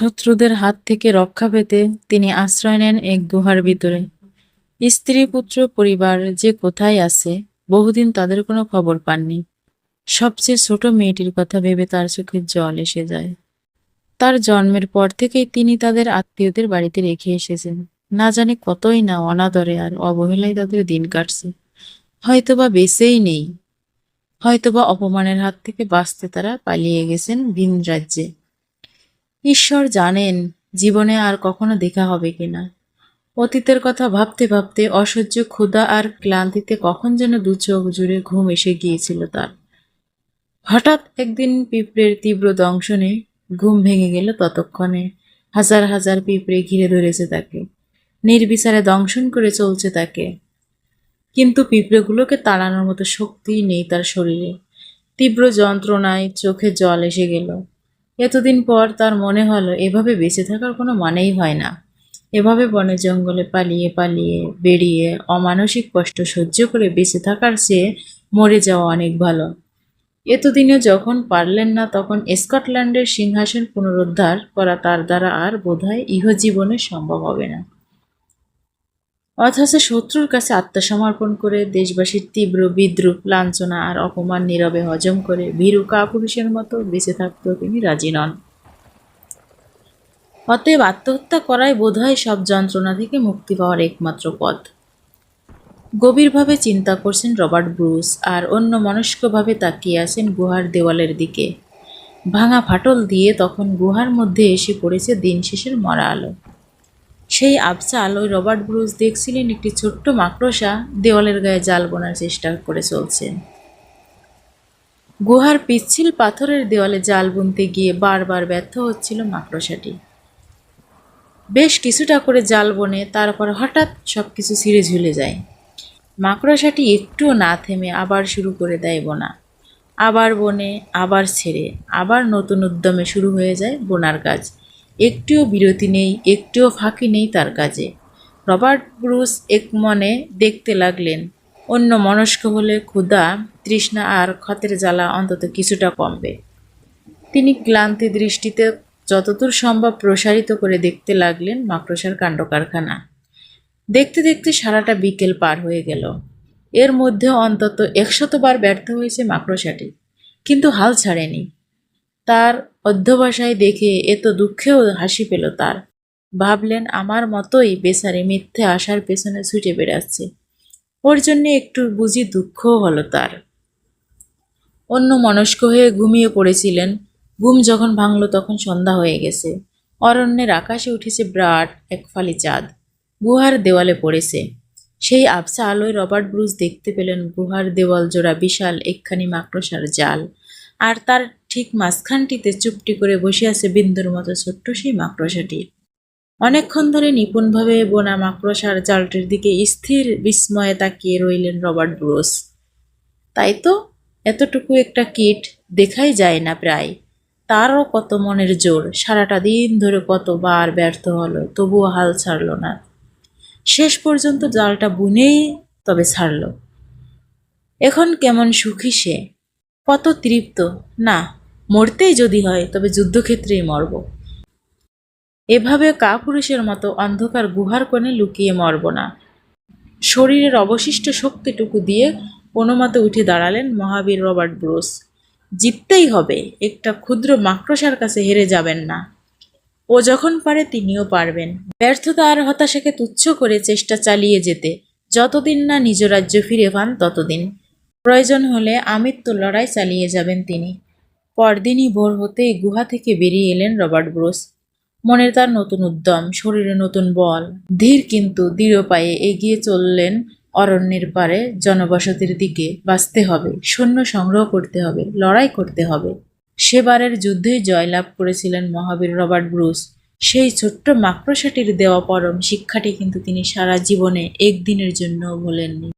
শত্রুদের হাত থেকে রক্ষা পেতে তিনি আশ্রয় নেন এক গুহার ভিতরে। স্ত্রী, পুত্র, পরিবার যে কোথায় আছে, বহুদিন তাদের কোনো খবর পাননি। সবচেয়ে ছোট মেয়েটির কথা ভেবে তার চোখে জল এসে যায়। তার জন্মের পর থেকেই তিনি তাদের আত্মীয়দের বাড়িতে রেখে এসেছেন। না জানি কতই না অনাদরে আর অবহেলায় তাদের দিন কাটছে। হয়তোবা বেঁচেই নেই। হয়তোবা অপমানের হাত থেকে বাঁচতে তারা পালিয়ে গেছেন ভিন রাজ্যে। ঈশ্বর জানেন জীবনে আর কখনো দেখা হবে কিনা অতীতের কথা ভাবতে ভাবতে অসহ্য ক্ষুধা আর ক্লান্তিতে কখন যেন দু চোখ জুড়ে ঘুম এসে গিয়েছিল তার। হঠাৎ একদিন পিঁপড়ের তীব্র দংশনে ঘুম ভেঙে গেল ততক্ষণে। হাজার হাজার পিঁপড়ে ঘিরে ধরেছে তাকে। নির্বিচারে দংশন করে চলছে তাকে। কিন্তু পিঁপড়েগুলোকে তাড়ানোর মতো শক্তিই নেই তার শরীরে। তীব্র যন্ত্রণায় চোখে জল এসে গেল। এতদিন পর তার মনে হলো, এভাবে বেঁচে থাকার কোনো মানেই হয় না। এভাবে বনে জঙ্গলে পালিয়ে পালিয়ে বেরিয়ে অমানসিক কষ্ট সহ্য করে বেঁচে থাকার চেয়ে মরে যাওয়া অনেক ভালো। এতদিনে যখন পারলেন না, তখন স্কটল্যান্ডের সিংহাসন পুনরুদ্ধার করা তার দ্বারা আর বোধহয় ইহজীবনে সম্ভব হবে না। অথচ শত্রুর কাছে আত্মসমর্পণ করে দেশবাসীর তীব্র বিদ্রুপ, লাঞ্ছনা আর অপমান নীরবে হজম করে ভীরু কাপুরুষের মতো বেঁচে থাকতেও তিনি রাজি নন। অতএব আত্মহত্যা করাই বোধহয় সব যন্ত্রণা থেকে মুক্তি পাওয়ার একমাত্র পথ। গভীরভাবে চিন্তা করছেন রবার্ট ব্রুস আর অন্য মনস্কভাবে তাকিয়ে আছেন গুহার দেওয়ালের দিকে। ভাঙা ফাটল দিয়ে তখন গুহার মধ্যে এসে পড়েছে দিন শেষের মরা আলো। সেই আবসা আলোয় রবার্ট ব্রুস দেখছিলেন একটি ছোট্ট মাকড়সা দেওয়ালের গায়ে জাল বোনার চেষ্টা করে চলছে। গুহার পিচ্ছিল পাথরের দেওয়ালে জাল বুনতে গিয়ে বারবার ব্যর্থ হচ্ছিল মাকড়সাটি। বেশ কিছুটা করে জাল বনে তারপর হঠাৎ সব কিছু ছিঁড়ে ঝুলে যায়। মাকড়সাটি একটুও না থেমে আবার শুরু করে দেয় বোনা। আবার বনে, আবার ছেড়ে, আবার নতুন উদ্যমে শুরু হয়ে যায় বোনার কাজ। একটিও বিরতি নেই, একটিও ফাঁকি নেই তার কাজে। রবার্ট ব্রুস এক মনে দেখতে লাগলেন, অন্য মনস্ক হলে ক্ষুধা, তৃষ্ণা আর ক্ষতের জ্বালা অন্তত কিছুটা কমবে। তিনি ক্লান্তি দৃষ্টিতে যতদূর সম্ভব প্রসারিত করে দেখতে লাগলেন মাকড়সার কাণ্ড কারখানা দেখতে দেখতে সারাটা বিকেল পার হয়ে গেল। এর মধ্যে অন্তত একশতবার ব্যর্থ হয়েছে মাকড়সাটি, কিন্তু হাল ছাড়েনি। তার অধ্যবসায় দেখে এত দুঃখেও হাসি পেল তার। ভাবলেন, আমার মতোই বেচারে মিথ্যে আসার পেছনে ছুটে বেড়াচ্ছে। ওর জন্য একটু বুঝি দুঃখও হলো তার। অন্য মনস্ক হয়ে ঘুমিয়ে পড়েছিলেন। ঘুম যখন ভাঙল তখন সন্ধ্যা হয়ে গেছে। অরণ্যের আকাশে উঠেছে বিরাট এক ফালি চাঁদ। গুহার দেওয়ালে পড়েছে। সেই আবসা আলোয় রবার্ট ব্রুজ দেখতে পেলেন, গুহার দেওয়াল জোড়া বিশাল, একখানি মাকড়সার জাল। আর তার ঠিক মাঝখানটিতে চুপটি করে বসে আছে বিন্দুর মতো ছোট্ট সেই মাকড়সাটি। অনেকক্ষণ ধরে নিপুণভাবে বোনা মাকড়সার জালটির দিকে স্থির বিস্ময়ে তাকিয়ে রইলেন রবার্ট ব্রোস। তাই তো, এতটুকু একটা কিট দেখাই যায় না প্রায়। তারও কত মনের জোর, সারাটা দিন ধরে কতবার ব্যর্থ হলো, তবুও হাল ছাড়ল না। শেষ পর্যন্ত জালটা বুনেই তবে ছাড়ল। এখন কেমন সুখী সে? কত তৃপ্ত, না মরতেই যদি হয়, তবে যুদ্ধক্ষেত্রেই মরব। এভাবে কাপুরুষের মতো অন্ধকার গুহার কোণে লুকিয়ে মরব না। শরীরের অবশিষ্ট শক্তিটুকু দিয়ে কোনো মতে উঠে দাঁড়ালেন মহাবীর রবার্ট ব্রুস। জিততেই হবে, একটা ক্ষুদ্র মাকড়সার কাছে হেরে যাবেন না। ও যখন পারে তিনিও পারবেন। ব্যর্থতা আর হতাশাকে তুচ্ছ করে চেষ্টা চালিয়ে যেতে, যতদিন না নিজ রাজ্য ফিরে পান ততদিন। প্রয়োজন হলে আমৃত্য লড়াই চালিয়ে যাবেন তিনি। পরদিনই ভোর হতেই গুহা থেকে বেরিয়ে এলেন রবার্ট ব্রুস। মনের তার নতুন উদ্যম, শরীরে নতুন বল। ধীর কিন্তু দৃঢ় পায়ে এগিয়ে চললেন অরণ্যের পারে, জনবসতির দিকে বাঁচতে হবে, সৈন্য সংগ্রহ করতে হবে, লড়াই করতে হবে। সেবারের যুদ্ধেই জয়লাভ করেছিলেন মহাবীর রবার্ট ব্রুস। সেই ছোট্ট মাকড়সাটির দেওয়া পরম শিক্ষাটি কিন্তু তিনি সারা জীবনে একদিনের জন্য ভোলেননি।